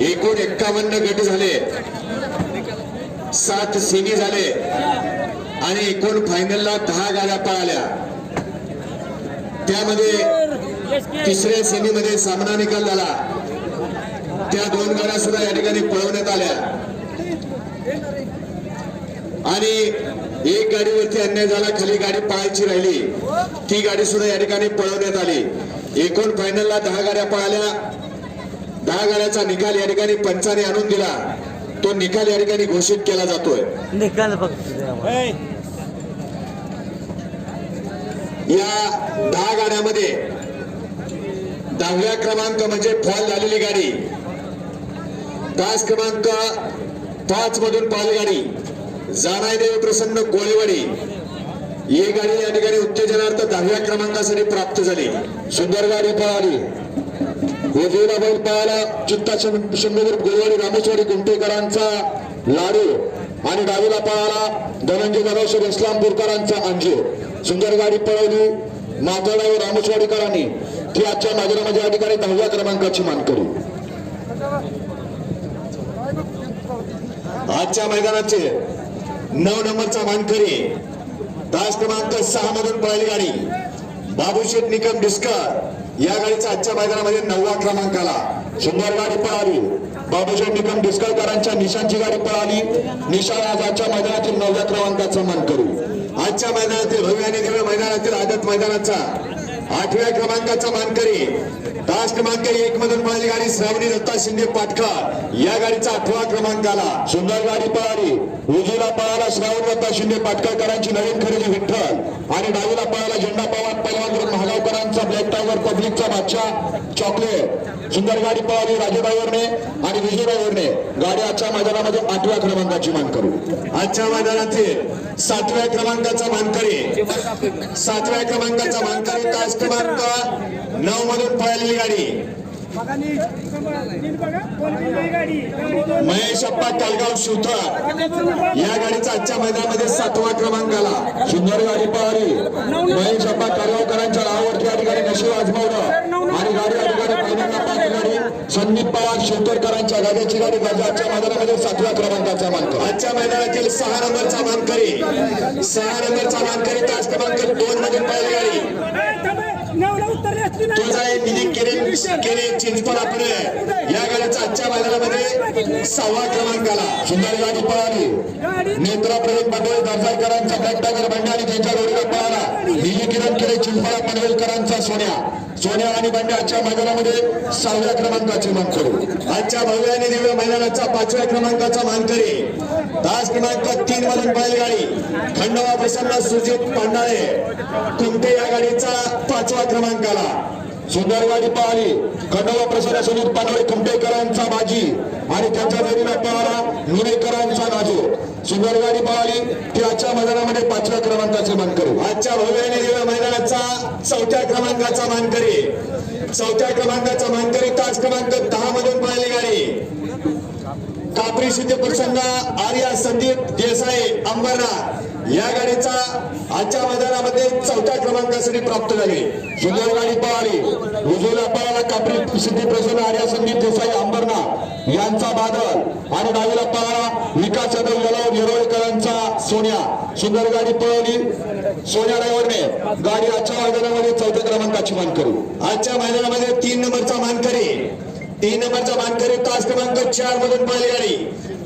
एकूण एक्कावन्न गट झाले. सात सेमी झाले. आणि एकूण फायनलला दहा गाड्या पळाल्या. त्यामध्ये तिसऱ्या सेमीमध्ये सामना निकाल झाला. त्या दोन गाड्या सुद्धा या ठिकाणी पळवण्यात आल्या. आणि एक गाडीवरती अन्याय झाला खाली गाडी पळायची राहिली. ती गाडी सुद्धा या ठिकाणी पळवण्यात आली. एकूण फायनलला दहा गाड्या पळाल्या. दहा गाड्याचा निकाल या ठिकाणी पंचाने आणून दिला. तो निकाल या ठिकाणी घोषित केला जातोय. निकाल या दहा गाड्यामध्ये दहाव्या क्रमांक म्हणजे फॉल झालेली गाडी. तास क्रमांक पाच मधून पालगाडी जानाई देव प्रसन्न गोळेवाडी ही गाडी या ठिकाणी उत्तेजनार्थ दहाव्या क्रमांकासाठी प्राप्त झाली. सुंदर गाडी पळाली. उजवीला बैल पळाला चित्ता शंभेगर गोरवाडी रामेश्वरी गुंटेकरांचा लाडू आणि डावीला पळाला धनंजय धनोश्वर इस्लामपूरकरांचा अंजू सुंदर गाडी पळवली मातोडा व रामेश्वरीकरांनी. ती आजच्या मैदानामध्ये या ठिकाणी दहाव्या क्रमांकाची मानकरी. आजच्या मैदानाचे नऊ नंबरचा मानकरी. तास क्रमांक सहा मधून पळाली गाडी. बाबूशेठ निकम डिस्कर. या गाडीचा आजच्या मैदानामध्ये नववा क्रमांक आला सुंदर गाडी पळाली. बाबूशेठ निकम डिस्कळकरांच्या निशांची गाडी पळाली. निशा आज आजच्या मैदानातील नवव्या क्रमांकाचा मानकरी आजच्या मैदानातील भव्य आणि दिव्य मैदानातील आदत मैदानाचा आठव्या क्रमांकाचा मानकरी तास क्रमांक एक मधून माझी गाडी श्रावणी दत्ता शिंदे पाटकर या गाडीचा आठवा क्रमांक आला सुंदर गाडी पळाली. उजवीला पळाला श्रावणी दत्ता शिंदे पाटकरकरांची नवीन खरेदी विठ्ठल. आणि डावीला पळाला झेंडा पवार पैलवान पब्लिकचा बादशाह चॉकलेट सुंदर गाडी पळाली राजू वरणे आणि विजयभाई वरणे गाडी आजच्या मैदानामध्ये आठव्या क्रमांकाची मान करू. आजच्या मैदानातील सातव्या क्रमांकाचा मानकरी सातव्या क्रमांकाचा मानकरी तास क्रमांक नऊ मधून पळालेली गाडी. महेश अप्पा तालगाव शिवथर या गाडीचा आजच्या मैदानामध्ये सातवा क्रमांक आला सुंदर गाडी पळाली. महेश अप्पा तालगावकरांच्या नावावरती या ठिकाणी नशीब आजमावलं आणि गाडी या ठिकाणी पहिल्यांदा पाच गाडी संदीप पवार शिवतरकरांच्या गाड्याची गाडी गाडी आजच्या मैदानामध्ये सातव्या क्रमांकाचा मानकर. आजच्या मैदानातील सहा नंबरचा मानकरी. सहा नंबरचा मानकरी तास क्रमांक दोन मध्ये पहिली गाडी तुझा आहे निधी केरे केरे चिंचपण पुणे या गाड्याचा आजच्या मैदानामध्ये सहावा क्रमांक आला सुंदर गाडी पळाली. नेत्रा प्रवीण मंडळ दर्जाकरांचा ब्लॅक बंडारी त्यांच्या जोडीला पळाला. निधी किरण केले चिंचपडा पनवेलकरांचा सोन्या. सोन्या आणि बंड्या आजच्या मैदानामध्ये सहाव्या क्रमांकाची मान करू आजच्या भव्य आणि दिव्य मैदानाचा पाचव्या क्रमांकाचा मानकरी. तास क्रमांक तीन मधून बैलगाडी खंडवा प्रसन्न सुजित पांडाळे. कुमटे या गाडीचा पाचवा क्रमांक सुंदरवाडी सुंदर खंडोबा प्रसाद सुनील पानवडे सुजित कुमटेकरांचा बाजी आणि त्यांच्या जोडीला पळाला मुनेकरांचा नाजो सुंदरवाडी गाडी पळाली ती आजच्या मैदानामध्ये पाचव्या क्रमांकाचे मानकरी आजच्या भव्याने आणि मैदानाचा चौथ्या क्रमांकाचा मानकरी चौथ्या क्रमांकाचा मानकरी तास क्रमांक दहा मधून पाहिली गाडी. कापरी सिद्ध प्रसन्न आर्या संदीप देसाई अंबरनाथ. या गाडीचा आजच्या मैदानामध्ये संधी प्राप्त झाली. सुदैव गाडी पळाली उजवल्या पळाला कापरी सिद्धी प्रसन्न आर्या संदीप देसाई अंबरना यांचा बादल. आणि डावीला पळाला विकास यादव यलाव येरोळकरांचा सोन्या. सुंदर गाडी पळवली. सोन्या ड्रायव्हरने गाडी आजच्या मैदानामध्ये चौथ्या क्रमांकाची मान करू. आजच्या मैदानामध्ये तीन नंबरचा मानकरी. तीन नंबरचा मानकरी तास क्रमांक चार मधून पहिली गाडी.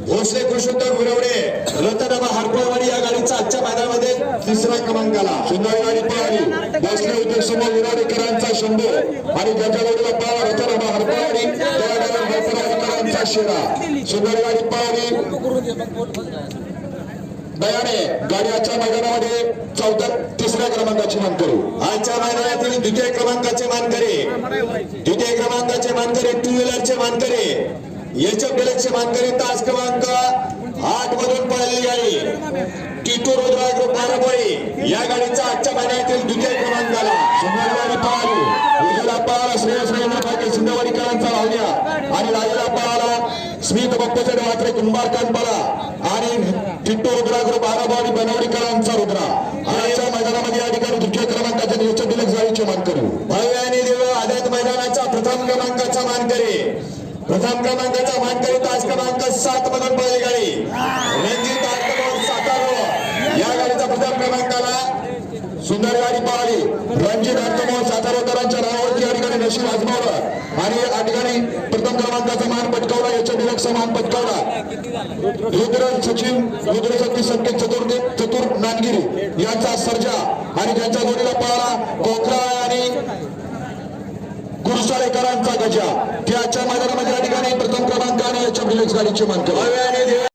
भोसले कृष्णोत्तर गुरवडे. रतनाबा हरपळवाडी या गाडीचा आजच्या मैदानामध्ये तिसरा क्रमांक आला सुंदर गाडी पळाली भोसले उद्योग समोर गुरवडेकरांचा शंभू. आणि त्याच्या जोडीला पळाला रतनाबा हरपळवाडी त्याला हरपळवाडीकरांचा शेरा. सुंदर गाडी पळाली दयाने गाडी आजच्या मैदानामध्ये चौथ्या तिसऱ्या क्रमांकाची मान करू. आजच्या मैदानातील द्वितीय क्रमांकाचे मानकरी. द्वितीय क्रमांकाचे मानकरी टू व्हीलरचे मानकरी. याच्या बिलकचे मानकरी तास क्रमांक आठ मधून पळालेली गाडी. टिटू रुद्रा ग्रुप या गाडीचा आजच्या मैदानातील द्वितीय क्रमांक आला सुंदर गाडी पळाली उजवीला पळाला पाटील सिंधवाडीकरांचा लावल्या आणि लावला पळाला स्मित बप्पाचे वात्रे कुंभार कानपाला आणि टिटू रुद्रा ग्रुप बाराबाडी बनवडीकरांचा रुद्रा आजच्या मैदानामध्ये या ठिकाणी द्वितीय क्रमांकाचे निश्चित दिलक जाळीचे मान करू भव्य आणि दिव्य आदत मैदानाचा प्रथम क्रमांकाचा मान करे प्रथम क्रमांकाचा मानकरी तास क्रमांक सात मधून पहिली गाडी. रणजित आर्तमोहन सातारा. या गाडीचा प्रथम क्रमांकाला सुंदर गाडी पळाली. रणजित आर्तमोहन सातारोकरांच्या नावावरती या ठिकाणी नशीब आजमावलं. आणि या ठिकाणी प्रथम क्रमांकाचा मान पटकावला. याच्या डिलक्स मान पटकावला. रुद्र सचिन रुद्र शक्ती संकेत चतुर्दे चतुर नानगिरी यांचा सर्जा आणि त्यांच्या जोडीला पळाला. कोकरा आणि गुरुसारेकरांचा गजा. मैदानामध्ये या ठिकाणी प्रथम क्रमांक आणि याच्या डिलक्स गाडीची मान